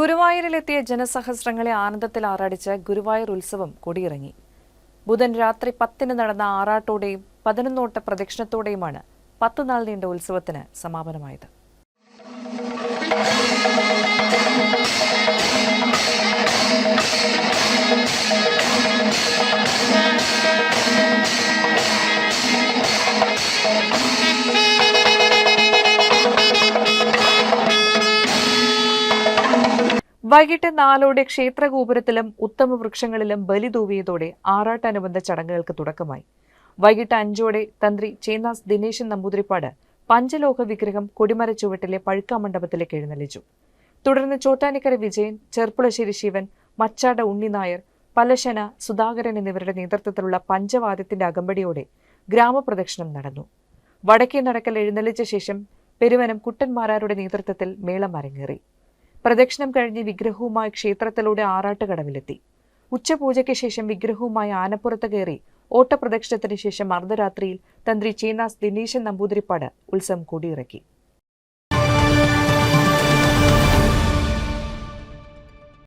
ഗുരുവായൂരിലെത്തിയ ജനസഹസ്രങ്ങളെ ആനന്ദത്തിൽ ആറാടിച്ച് ഗുരുവായൂർ ഉത്സവം കൊടിയിറങ്ങി. ബുധൻ രാത്രി പത്തിന് നടന്ന ആറാട്ടോടെയും പതിനൊന്നോട്ട പ്രദക്ഷിണത്തോടെയുമാണ് പത്ത് നാൾ നീണ്ട ഉത്സവത്തിന് സമാപനമായത്. വൈകിട്ട് നാലോടെ ക്ഷേത്രഗോപുരത്തിലും ഉത്തമ വൃക്ഷങ്ങളിലും ബലി തൂവിയതോടെ ആറാട്ടനുബന്ധ ചടങ്ങുകൾക്ക് തുടക്കമായി. വൈകിട്ട് അഞ്ചോടെ തന്ത്രി ചേന്നാസ് ദിനേശൻ നമ്പൂതിരിപ്പാട് പഞ്ചലോഹ വിഗ്രഹം കൊടിമര ചുവട്ടിലെ പഴുക്കാമണ്ഡപത്തിലേക്ക് എഴുന്നള്ളിച്ചു. തുടർന്ന് ചോട്ടാനിക്കര വിജയൻ ചെർപ്പുളശ്ശേരി ശിവൻ മച്ചാട ഉണ്ണിനായർ പലശന സുധാകരൻ എന്നിവരുടെ നേതൃത്വത്തിലുള്ള പഞ്ചവാദ്യത്തിന്റെ അകമ്പടിയോടെ ഗ്രാമപ്രദക്ഷിണം നടന്നു. വടക്കേ നടക്കൽ എഴുന്നള്ളിച്ച ശേഷം പെരുവനം കുട്ടന്മാരാരുടെ നേതൃത്വത്തിൽ മേളം അരങ്ങേറി. പ്രദക്ഷിണം കഴിഞ്ഞ് വിഗ്രഹവുമായി ക്ഷേത്രത്തിലൂടെ ആറാട്ടുകടവിലെത്തി. ഉച്ചപൂജയ്ക്ക് ശേഷം വിഗ്രഹവുമായി ആനപ്പുറത്ത് കയറി ഓട്ടപ്രദക്ഷിണത്തിന് ശേഷം അർദ്ധരാത്രിയിൽ തന്ത്രി ചേനാസ് ദിനേശൻ നമ്പൂതിരിപ്പാട് ഉത്സവം കൊടിയിറക്കി.